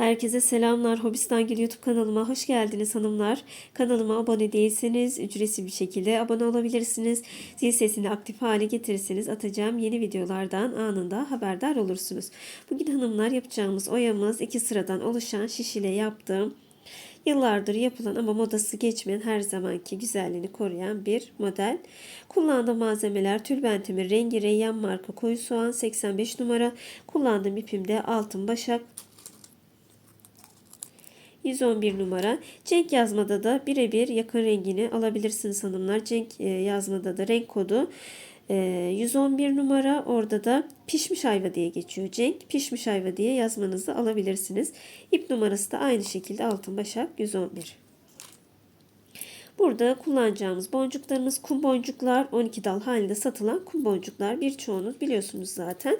Herkese selamlar. Hobistangil YouTube kanalıma hoş geldiniz hanımlar. Kanalıma abone değilseniz ücretsiz bir şekilde abone olabilirsiniz. Zil sesini aktif hale getirirseniz atacağım yeni videolardan anında haberdar olursunuz. Bugün hanımlar yapacağımız oyamız iki sıradan oluşan şiş ile yaptığım Yıllardır yapılan ama modası geçmeyen her zamanki güzelliğini koruyan bir model. Kullandığım malzemeler tülbentimin rengi Reyyan marka koyu soğan 85 numara. Kullandığım ipim de altın başak 111 numara. Cenk yazmada da birebir yakın rengini alabilirsiniz hanımlar. Cenk e, yazmada da renk kodu 111 e, numara. Orada da pişmiş ayva diye geçiyor. Cenk pişmiş ayva diye yazmanızı alabilirsiniz. İp numarası da aynı şekilde altın başak 111. Burada kullanacağımız boncuklarımız kum boncuklar. 12 dal halinde satılan kum boncuklar. Birçoğunuz biliyorsunuz zaten.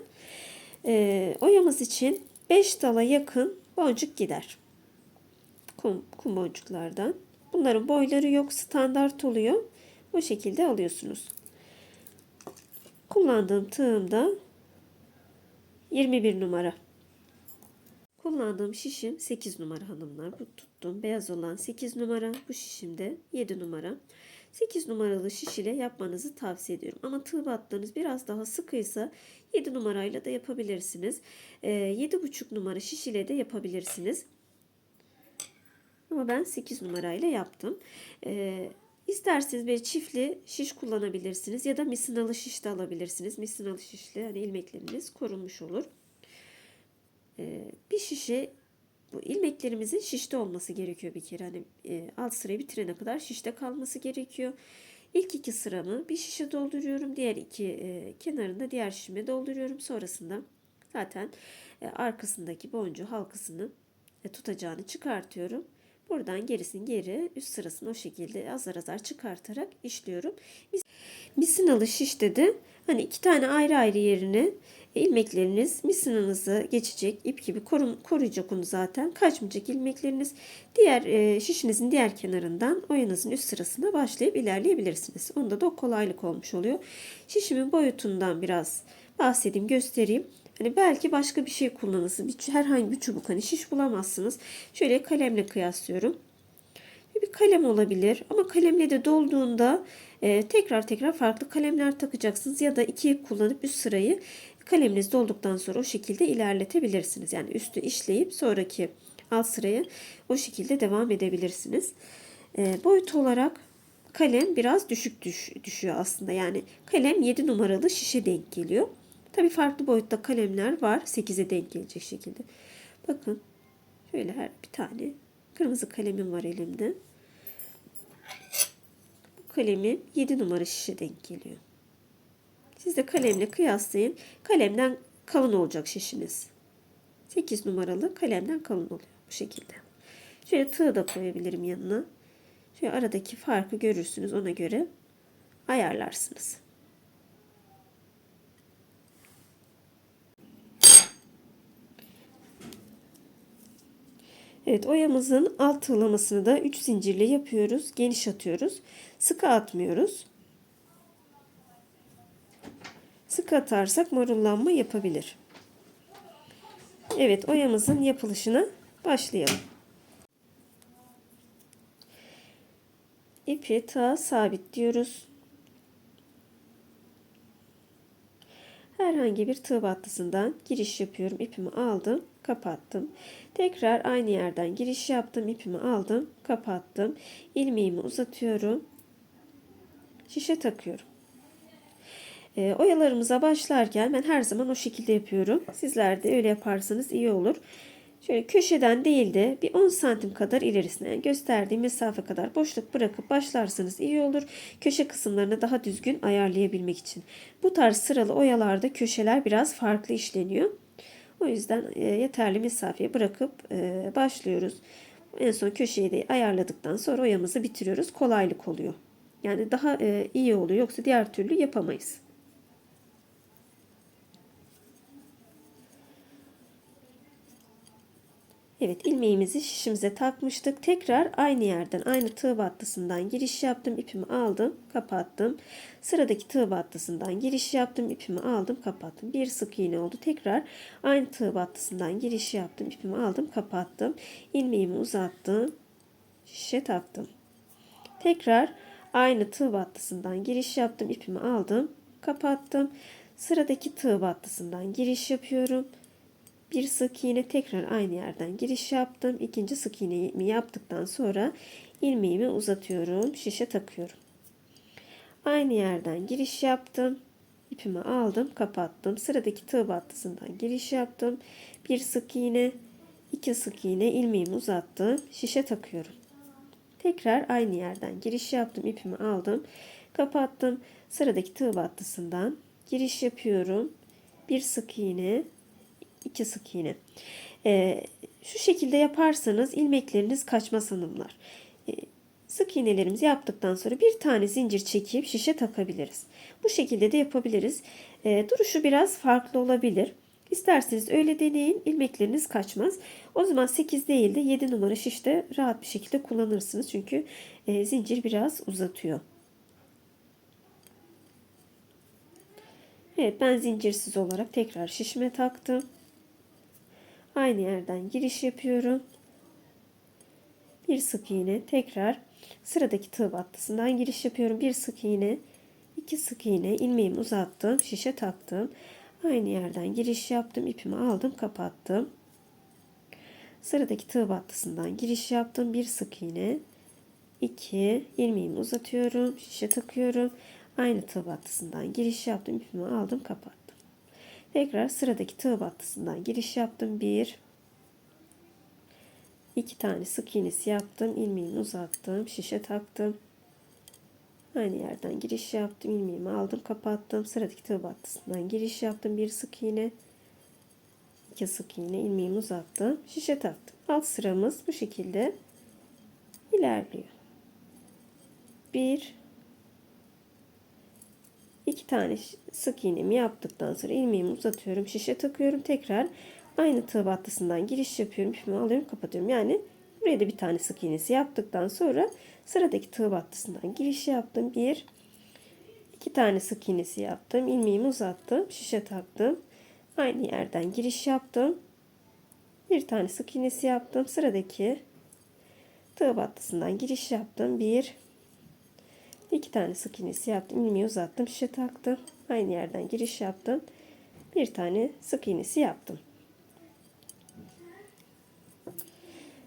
E, oyamız için 5 dala yakın boncuk gider kum, kum boncuklardan. Bunların boyları yok standart oluyor. Bu şekilde alıyorsunuz. Kullandığım tığım da 21 numara. Kullandığım şişim 8 numara hanımlar. Bu tuttum. Beyaz olan 8 numara. Bu şişim de 7 numara. 8 numaralı şiş ile yapmanızı tavsiye ediyorum. Ama tığ battığınız biraz daha sıkıysa 7 numarayla da yapabilirsiniz. 7,5 ee, numara şiş ile de yapabilirsiniz. Ama ben 8 numarayla yaptım. Ee, isterseniz bir çiftli şiş kullanabilirsiniz ya da misinalı şiş de alabilirsiniz. Misinalı şişle hani ilmekleriniz korunmuş olur. Ee, bir şişe bu ilmeklerimizin şişte olması gerekiyor bir kere. Hani e, alt sırayı bitirene kadar şişte kalması gerekiyor. İlk iki sıramı bir şişe dolduruyorum. Diğer iki e, kenarında diğer şişime dolduruyorum. Sonrasında zaten e, arkasındaki boncuğu halkasını e, tutacağını çıkartıyorum. Buradan gerisini geri üst sırasını o şekilde azar azar çıkartarak işliyorum. Misinalı şişte de hani iki tane ayrı ayrı yerine ilmekleriniz misinanızı geçecek ip gibi korun, koruyacak onu zaten. Kaçmayacak ilmekleriniz diğer e, şişinizin diğer kenarından oyanızın üst sırasına başlayıp ilerleyebilirsiniz. Onda da kolaylık olmuş oluyor. Şişimin boyutundan biraz bahsedeyim göstereyim. Hani belki başka bir şey kullanırsınız. Bir, herhangi bir çubuk hani şiş bulamazsınız. Şöyle kalemle kıyaslıyorum. Bir kalem olabilir ama kalemle de dolduğunda e, tekrar tekrar farklı kalemler takacaksınız ya da iki ip kullanıp üst sırayı kaleminiz dolduktan sonra o şekilde ilerletebilirsiniz. Yani üstü işleyip sonraki alt sıraya o şekilde devam edebilirsiniz. E, boyut olarak kalem biraz düşük düş, düşüyor aslında. Yani kalem 7 numaralı şişe denk geliyor. Tabi farklı boyutta kalemler var. 8'e denk gelecek şekilde. Bakın şöyle her bir tane kırmızı kalemim var elimde. Bu kalemim 7 numara şişe denk geliyor. Siz de kalemle kıyaslayın. Kalemden kalın olacak şişiniz. 8 numaralı kalemden kalın oluyor bu şekilde. Şöyle tığ da koyabilirim yanına. Şöyle aradaki farkı görürsünüz ona göre ayarlarsınız. Evet oyamızın alt tığlamasını da 3 zincirle yapıyoruz. Geniş atıyoruz. Sıkı atmıyoruz. Sıkı atarsak marullanma yapabilir. Evet oyamızın yapılışına başlayalım. İpi tığa sabitliyoruz. Herhangi bir tığ battısından giriş yapıyorum. İpimi aldım, kapattım. Tekrar aynı yerden giriş yaptım. ipimi aldım, kapattım. ilmeğimi uzatıyorum. Şişe takıyorum. E, oyalarımıza başlarken ben her zaman o şekilde yapıyorum. Sizler de öyle yaparsanız iyi olur. Şöyle köşeden değil de bir 10 santim kadar ilerisine gösterdiğim mesafe kadar boşluk bırakıp başlarsanız iyi olur. Köşe kısımlarını daha düzgün ayarlayabilmek için. Bu tarz sıralı oyalarda köşeler biraz farklı işleniyor. O yüzden e, yeterli mesafeye bırakıp e, başlıyoruz. En son köşeyi de ayarladıktan sonra oyamızı bitiriyoruz. Kolaylık oluyor. Yani daha e, iyi oluyor. Yoksa diğer türlü yapamayız. Evet ilmeğimizi şişimize takmıştık. Tekrar aynı yerden aynı tığ battısından giriş yaptım. ipimi aldım kapattım. Sıradaki tığ battısından giriş yaptım. ipimi aldım kapattım. Bir sık iğne oldu. Tekrar aynı tığ battısından giriş yaptım. ipimi aldım kapattım. ilmeğimi uzattım. Şişe taktım. Tekrar aynı tığ battısından giriş yaptım. ipimi aldım kapattım. Sıradaki tığ battısından giriş yapıyorum. Bir sık iğne tekrar aynı yerden giriş yaptım. İkinci sık iğnemi yaptıktan sonra ilmeğimi uzatıyorum. Şişe takıyorum. Aynı yerden giriş yaptım. İpimi aldım, kapattım. Sıradaki tığ battısından giriş yaptım. Bir sık iğne, iki sık iğne ilmeğimi uzattım. Şişe takıyorum. Tekrar aynı yerden giriş yaptım. ipimi aldım, kapattım. Sıradaki tığ battısından giriş yapıyorum. Bir sık iğne, iki sık iğne. Ee, şu şekilde yaparsanız ilmekleriniz kaçmaz hanımlar. Ee, sık iğnelerimizi yaptıktan sonra bir tane zincir çekip şişe takabiliriz. Bu şekilde de yapabiliriz. Ee, duruşu biraz farklı olabilir. İsterseniz öyle deneyin. ilmekleriniz kaçmaz. O zaman 8 değil de 7 numara şişte rahat bir şekilde kullanırsınız. Çünkü e, zincir biraz uzatıyor. Evet ben zincirsiz olarak tekrar şişme taktım. Aynı yerden giriş yapıyorum. Bir sık iğne tekrar sıradaki tığ battısından giriş yapıyorum. Bir sık iğne, iki sık iğne ilmeğimi uzattım, şişe taktım. Aynı yerden giriş yaptım, ipimi aldım, kapattım. Sıradaki tığ battısından giriş yaptım. Bir sık iğne, iki ilmeğimi uzatıyorum, şişe takıyorum. Aynı tığ battısından giriş yaptım, ipimi aldım, kapattım. Tekrar sıradaki tığ battısından giriş yaptım. Bir, iki tane sık iğnesi yaptım. ilmeğimi uzattım. Şişe taktım. Aynı yerden giriş yaptım. ilmeğimi aldım. Kapattım. Sıradaki tığ battısından giriş yaptım. Bir sık iğne. iki sık iğne. ilmeğimi uzattım. Şişe taktım. Alt sıramız bu şekilde ilerliyor. Bir, iki tane sık iğnemi yaptıktan sonra ilmeğimi uzatıyorum. Şişe takıyorum. Tekrar aynı tığ battısından giriş yapıyorum. İpimi alıyorum kapatıyorum. Yani buraya da bir tane sık iğnesi yaptıktan sonra sıradaki tığ battısından giriş yaptım. Bir iki tane sık iğnesi yaptım. ilmeğimi uzattım. Şişe taktım. Aynı yerden giriş yaptım. Bir tane sık iğnesi yaptım. Sıradaki tığ battısından giriş yaptım. Bir İki tane sık iğnesi yaptım. ilmeği uzattım. Şişe taktım. Aynı yerden giriş yaptım. Bir tane sık iğnesi yaptım.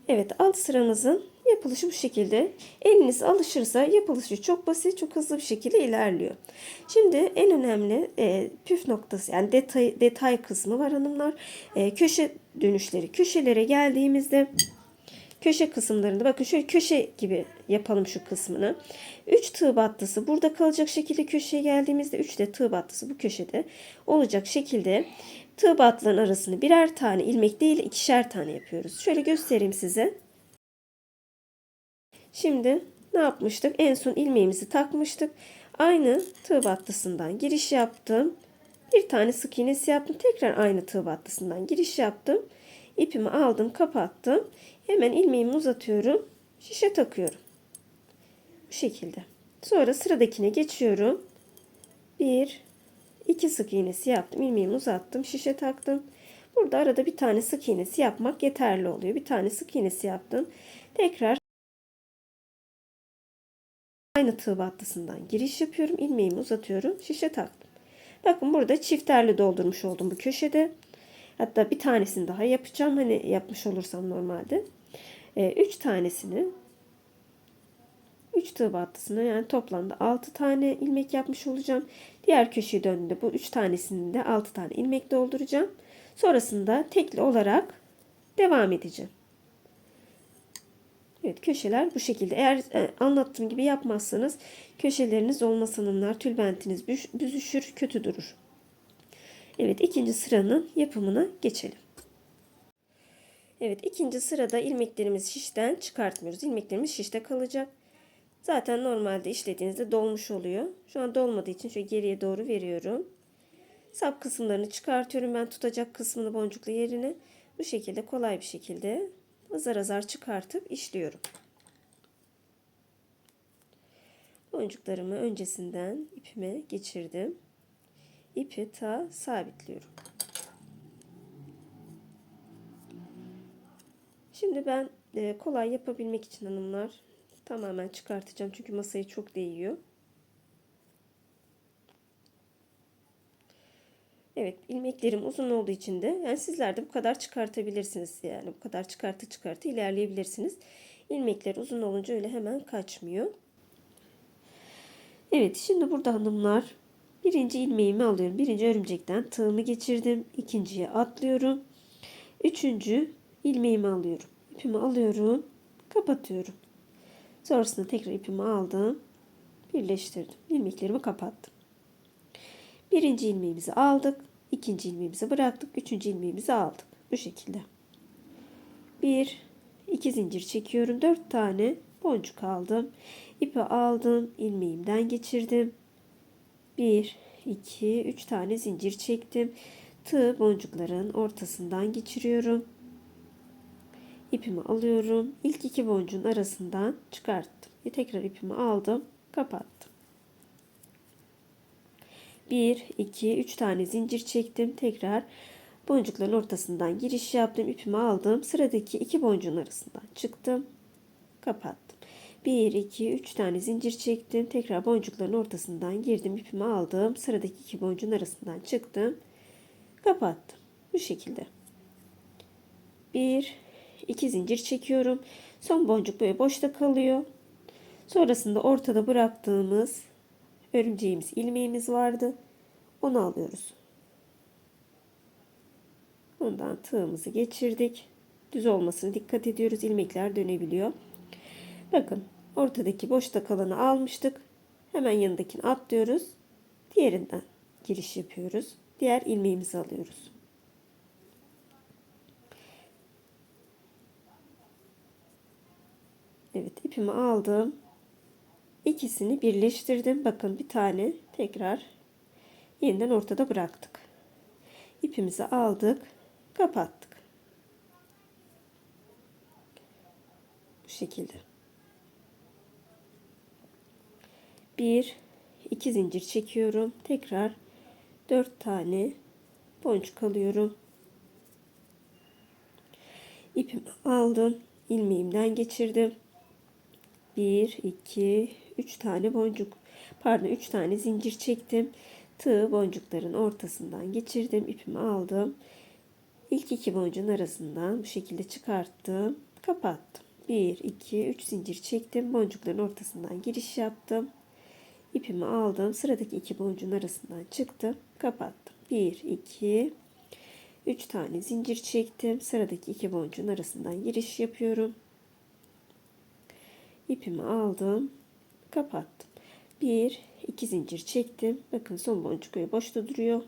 Evet alt sıramızın yapılışı bu şekilde. Eliniz alışırsa yapılışı çok basit, çok hızlı bir şekilde ilerliyor. Şimdi en önemli e, püf noktası yani detay, detay kısmı var hanımlar. E, köşe dönüşleri. Köşelere geldiğimizde köşe kısımlarında bakın şöyle köşe gibi yapalım şu kısmını. 3 tığ battısı burada kalacak şekilde köşeye geldiğimizde 3 de tığ battısı bu köşede olacak şekilde tığ battıların arasını birer tane ilmek değil ikişer tane yapıyoruz. Şöyle göstereyim size. Şimdi ne yapmıştık? En son ilmeğimizi takmıştık. Aynı tığ battısından giriş yaptım. Bir tane sık iğnesi yaptım. Tekrar aynı tığ battısından giriş yaptım. İpimi aldım, kapattım. Hemen ilmeğimi uzatıyorum. Şişe takıyorum. Bu şekilde. Sonra sıradakine geçiyorum. Bir, iki sık iğnesi yaptım. ilmeğimi uzattım. Şişe taktım. Burada arada bir tane sık iğnesi yapmak yeterli oluyor. Bir tane sık iğnesi yaptım. Tekrar aynı tığ battısından giriş yapıyorum. ilmeğimi uzatıyorum. Şişe taktım. Bakın burada çifterli doldurmuş oldum bu köşede. Hatta bir tanesini daha yapacağım. Hani yapmış olursam normalde. 3 ee, tanesini 3 tığ battısına yani toplamda 6 tane ilmek yapmış olacağım. Diğer köşeyi döndüğümde bu 3 tanesini de 6 tane ilmek dolduracağım. Sonrasında tekli olarak devam edeceğim. Evet köşeler bu şekilde. Eğer e, anlattığım gibi yapmazsanız köşeleriniz olmaz hanımlar. Tülbentiniz büzüşür, kötü durur. Evet ikinci sıranın yapımına geçelim. Evet ikinci sırada ilmeklerimizi şişten çıkartmıyoruz. İlmeklerimiz şişte kalacak. Zaten normalde işlediğinizde dolmuş oluyor. Şu an dolmadığı için şöyle geriye doğru veriyorum. Sap kısımlarını çıkartıyorum ben tutacak kısmını boncuklu yerine. Bu şekilde kolay bir şekilde azar azar çıkartıp işliyorum. Boncuklarımı öncesinden ipime geçirdim. İpi ta sabitliyorum. Şimdi ben e, kolay yapabilmek için hanımlar tamamen çıkartacağım çünkü masayı çok değiyor. Evet ilmeklerim uzun olduğu için de yani sizler de bu kadar çıkartabilirsiniz. Yani bu kadar çıkartı çıkartı ilerleyebilirsiniz. İlmekler uzun olunca öyle hemen kaçmıyor. Evet şimdi burada hanımlar birinci ilmeğimi alıyorum. Birinci örümcekten tığımı geçirdim. İkinciye atlıyorum. Üçüncü ilmeğimi alıyorum. İpimi alıyorum. Kapatıyorum. Sonrasında tekrar ipimi aldım. Birleştirdim. İlmeklerimi kapattım. Birinci ilmeğimizi aldık. ikinci ilmeğimizi bıraktık. Üçüncü ilmeğimizi aldık. Bu şekilde. Bir, iki zincir çekiyorum. Dört tane boncuk aldım. İpi aldım. ilmeğimden geçirdim. Bir, iki, üç tane zincir çektim. Tığ boncukların ortasından geçiriyorum. İpimi alıyorum. İlk iki boncuğun arasından çıkarttım. Tekrar ipimi aldım. Kapattım. 1, 2, 3 tane zincir çektim. Tekrar boncukların ortasından giriş yaptım. İpimi aldım. Sıradaki iki boncuğun arasından çıktım. Kapattım. 1, 2, 3 tane zincir çektim. Tekrar boncukların ortasından girdim. ipimi aldım. Sıradaki iki boncuğun arasından çıktım. Kapattım. Bu şekilde. 1, 2 zincir çekiyorum. Son boncuk böyle boşta kalıyor. Sonrasında ortada bıraktığımız örümceğimiz, ilmeğimiz vardı. Onu alıyoruz. Bundan tığımızı geçirdik. Düz olmasına dikkat ediyoruz. İlmekler dönebiliyor. Bakın ortadaki boşta kalanı almıştık. Hemen yanındakini atlıyoruz. Diğerinden giriş yapıyoruz. Diğer ilmeğimizi alıyoruz. Evet ipimi aldım. İkisini birleştirdim. Bakın bir tane tekrar yeniden ortada bıraktık. İpimizi aldık. Kapattık. Bu şekilde. Bir, iki zincir çekiyorum. Tekrar dört tane boncuk alıyorum. İpimi aldım. ilmeğimden geçirdim. 1, 2, 3 tane boncuk pardon 3 tane zincir çektim. Tığ boncukların ortasından geçirdim. ipimi aldım. İlk iki boncuğun arasından bu şekilde çıkarttım. Kapattım. 1, 2, 3 zincir çektim. Boncukların ortasından giriş yaptım. İpimi aldım. Sıradaki iki boncuğun arasından çıktım. Kapattım. 1, 2, 3 tane zincir çektim. Sıradaki iki boncuğun arasından giriş yapıyorum ipimi aldım kapattım. Bir iki zincir çektim. Bakın son boncuk böyle boşta duruyor.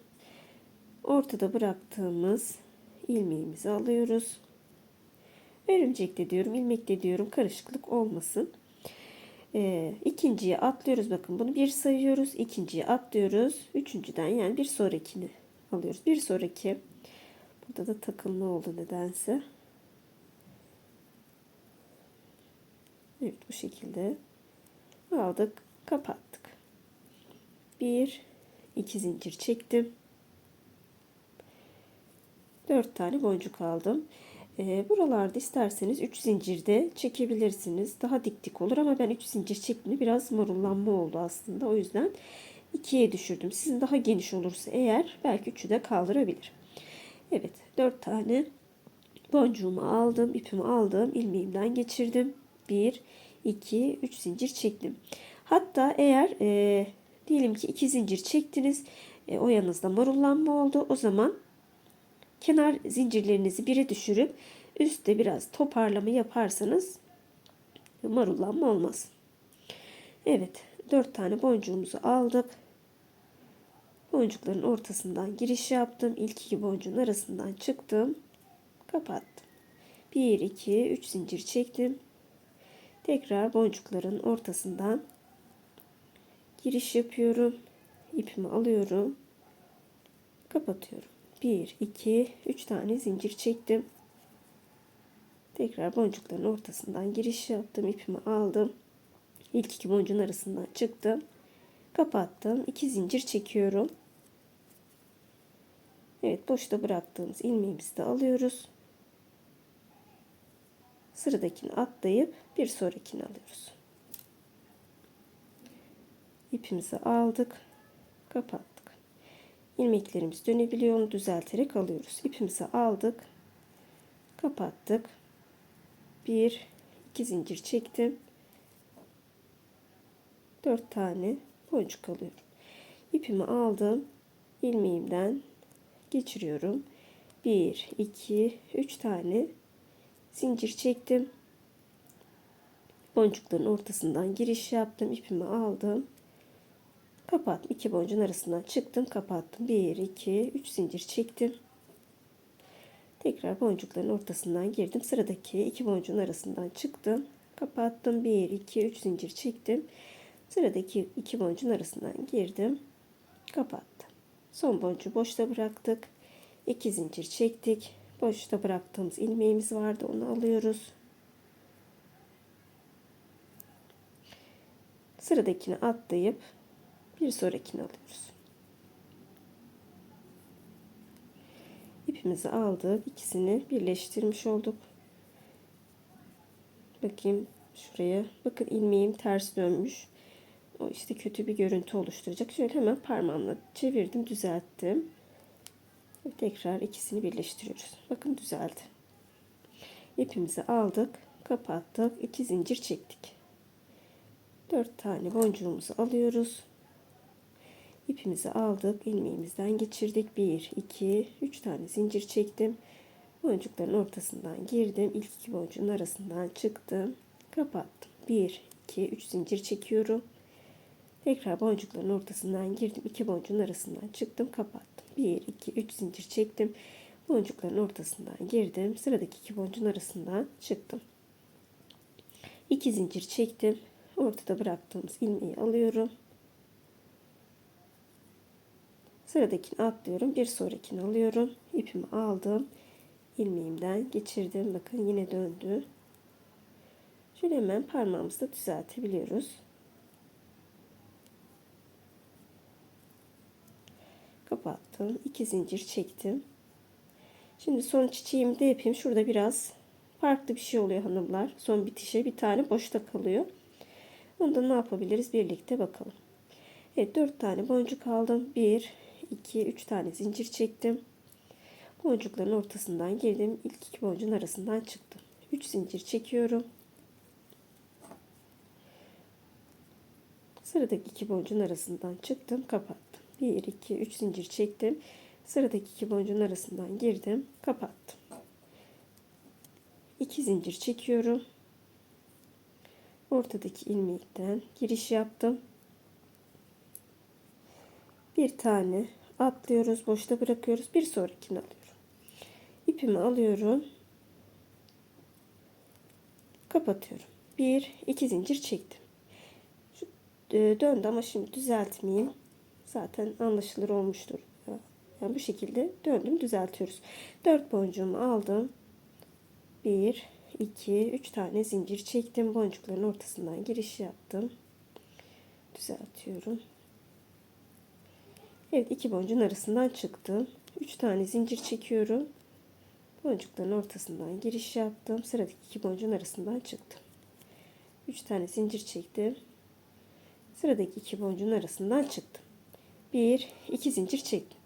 Ortada bıraktığımız ilmeğimizi alıyoruz. Örümcek de diyorum ilmek de diyorum. Karışıklık olmasın. Ee, ikinciye atlıyoruz. Bakın bunu bir sayıyoruz. İkinciye atlıyoruz. Üçüncüden yani bir sonrakini alıyoruz. Bir sonraki burada da takılma oldu nedense Evet bu şekilde aldık kapattık. Bir iki zincir çektim. Dört tane boncuk aldım. E, buralarda isterseniz 3 zincirde çekebilirsiniz. Daha dik dik olur ama ben 3 zincir çektiğimde biraz marullanma oldu aslında. O yüzden 2'ye düşürdüm. Sizin daha geniş olursa eğer belki 3'ü de kaldırabilir. Evet 4 tane boncuğumu aldım. ipimi aldım. ilmeğimden geçirdim. 1, 2, 3 zincir çektim. Hatta eğer e, diyelim ki 2 zincir çektiniz. E, o yanınızda marullanma oldu. O zaman kenar zincirlerinizi bire düşürüp üstte biraz toparlama yaparsanız marullanma olmaz. Evet 4 tane boncuğumuzu aldık. Boncukların ortasından giriş yaptım. İlk iki boncuğun arasından çıktım. Kapattım. 1, 2, 3 zincir çektim. Tekrar boncukların ortasından giriş yapıyorum. ipimi alıyorum. Kapatıyorum. 1 2 3 tane zincir çektim. Tekrar boncukların ortasından giriş yaptım. ipimi aldım. İlk iki boncuğun arasından çıktım. Kapattım. 2 zincir çekiyorum. Evet boşta bıraktığımız ilmeğimizi de alıyoruz. Sıradakini atlayıp bir sonrakini alıyoruz. İpimizi aldık. Kapattık. İlmeklerimiz dönebiliyor. Onu düzelterek alıyoruz. İpimizi aldık. Kapattık. Bir, iki zincir çektim. Dört tane boncuk alıyorum. İpimi aldım. ilmeğimden geçiriyorum. Bir, iki, üç tane zincir çektim. Boncukların ortasından giriş yaptım. ipimi aldım. Kapattım. İki boncuğun arasından çıktım. Kapattım. Bir, iki, üç zincir çektim. Tekrar boncukların ortasından girdim. Sıradaki iki boncuğun arasından çıktım. Kapattım. Bir, iki, üç zincir çektim. Sıradaki iki boncuğun arasından girdim. Kapattım. Son boncuğu boşta bıraktık. İki zincir çektik. Boşta bıraktığımız ilmeğimiz vardı. Onu alıyoruz. Sıradakini atlayıp bir sonrakini alıyoruz. İpimizi aldık. ikisini birleştirmiş olduk. Bakayım şuraya. Bakın ilmeğim ters dönmüş. O işte kötü bir görüntü oluşturacak. Şöyle hemen parmağımla çevirdim, düzelttim. Tekrar ikisini birleştiriyoruz. Bakın düzeldi. İpimizi aldık, kapattık, iki zincir çektik. Dört tane boncuğumuzu alıyoruz. İpimizi aldık, ilmeğimizden geçirdik. Bir, iki, üç tane zincir çektim. Boncukların ortasından girdim. İlk iki boncuğun arasından çıktım. Kapattım. Bir, iki, üç zincir çekiyorum. Tekrar boncukların ortasından girdim. iki boncuğun arasından çıktım. Kapattım. 1, 2, 3 zincir çektim. Boncukların ortasından girdim. Sıradaki iki boncuğun arasından çıktım. 2 zincir çektim. Ortada bıraktığımız ilmeği alıyorum. Sıradakini atlıyorum. Bir sonrakini alıyorum. İpimi aldım. ilmeğimden geçirdim. Bakın yine döndü. Şöyle hemen parmağımızla düzeltebiliyoruz. Kapattım. 2 zincir çektim. Şimdi son çiçeğimi de yapayım. Şurada biraz farklı bir şey oluyor hanımlar. Son bitişe bir tane boşta kalıyor. Onu da ne yapabiliriz birlikte bakalım. Evet 4 tane boncuk aldım. 1, 2, 3 tane zincir çektim. Boncukların ortasından girdim. İlk iki boncuğun arasından çıktım. 3 zincir çekiyorum. Sıradaki iki boncuğun arasından çıktım. Kapattım. 1 2 3 zincir çektim. Sıradaki iki boncuğun arasından girdim, kapattım. 2 zincir çekiyorum. Ortadaki ilmekten giriş yaptım. Bir tane atlıyoruz, boşta bırakıyoruz. Bir sonrakini alıyorum. İpimi alıyorum. Kapatıyorum. Bir, iki zincir çektim. Şu, e, döndü ama şimdi düzeltmeyeyim zaten anlaşılır olmuştur. Yani bu şekilde döndüm düzeltiyoruz. 4 boncuğumu aldım. 1, 2, 3 tane zincir çektim. Boncukların ortasından giriş yaptım. Düzeltiyorum. Evet iki boncuğun arasından çıktım. 3 tane zincir çekiyorum. Boncukların ortasından giriş yaptım. Sıradaki iki boncuğun arasından çıktım. 3 tane zincir çektim. Sıradaki iki boncuğun arasından çıktım. 1 2 zincir çektim.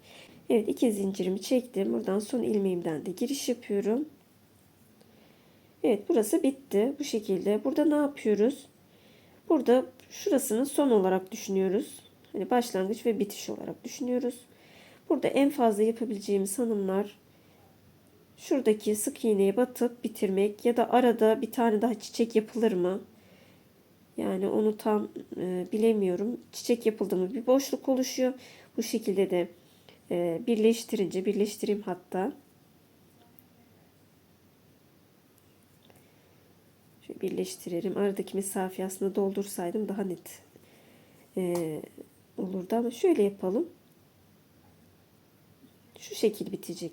Evet 2 zincirimi çektim. Buradan son ilmeğimden de giriş yapıyorum. Evet burası bitti. Bu şekilde. Burada ne yapıyoruz? Burada şurasını son olarak düşünüyoruz. Hani başlangıç ve bitiş olarak düşünüyoruz. Burada en fazla yapabileceğimiz hanımlar şuradaki sık iğneye batıp bitirmek ya da arada bir tane daha çiçek yapılır mı? Yani onu tam e, bilemiyorum. Çiçek yapıldı mı bir boşluk oluşuyor. Bu şekilde de e, birleştirince birleştireyim hatta. Şöyle birleştirelim. Aradaki mesafeyi aslında doldursaydım daha net e, olurdu ama şöyle yapalım. Şu şekil bitecek.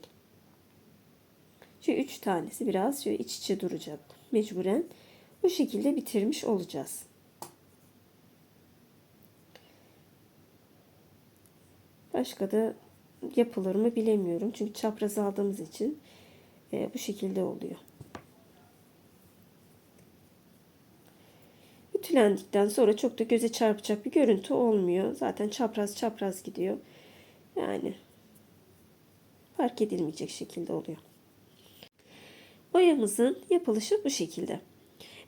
Şu üç tanesi biraz şöyle iç içe duracak. Mecburen bu şekilde bitirmiş olacağız. Başka da yapılır mı bilemiyorum. Çünkü çapraz aldığımız için e, bu şekilde oluyor. Ütülendikten sonra çok da göze çarpacak bir görüntü olmuyor. Zaten çapraz çapraz gidiyor. Yani fark edilmeyecek şekilde oluyor. Boyamızın yapılışı bu şekilde.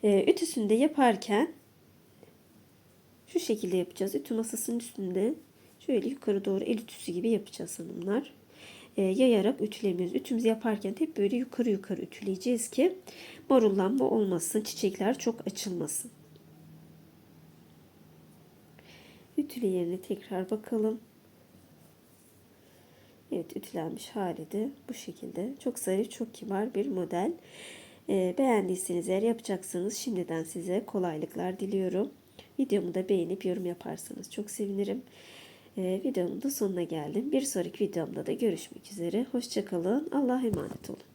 Ee, ütüsünde yaparken şu şekilde yapacağız. Ütü masasının üstünde şöyle yukarı doğru el ütüsü gibi yapacağız hanımlar. Ee, yayarak ütülemiyoruz. Ütümüzü yaparken hep böyle yukarı yukarı ütüleyeceğiz ki marullanma olmasın. Çiçekler çok açılmasın. Ütülü yerine tekrar bakalım. Evet ütülenmiş hali de bu şekilde. Çok zarif, çok kibar bir model. Ee, beğendiyseniz eğer yapacaksanız şimdiden size kolaylıklar diliyorum. Videomu da beğenip yorum yaparsanız çok sevinirim. Ee, videomun da sonuna geldim. Bir sonraki videomda da görüşmek üzere. Hoşçakalın. Allah'a emanet olun.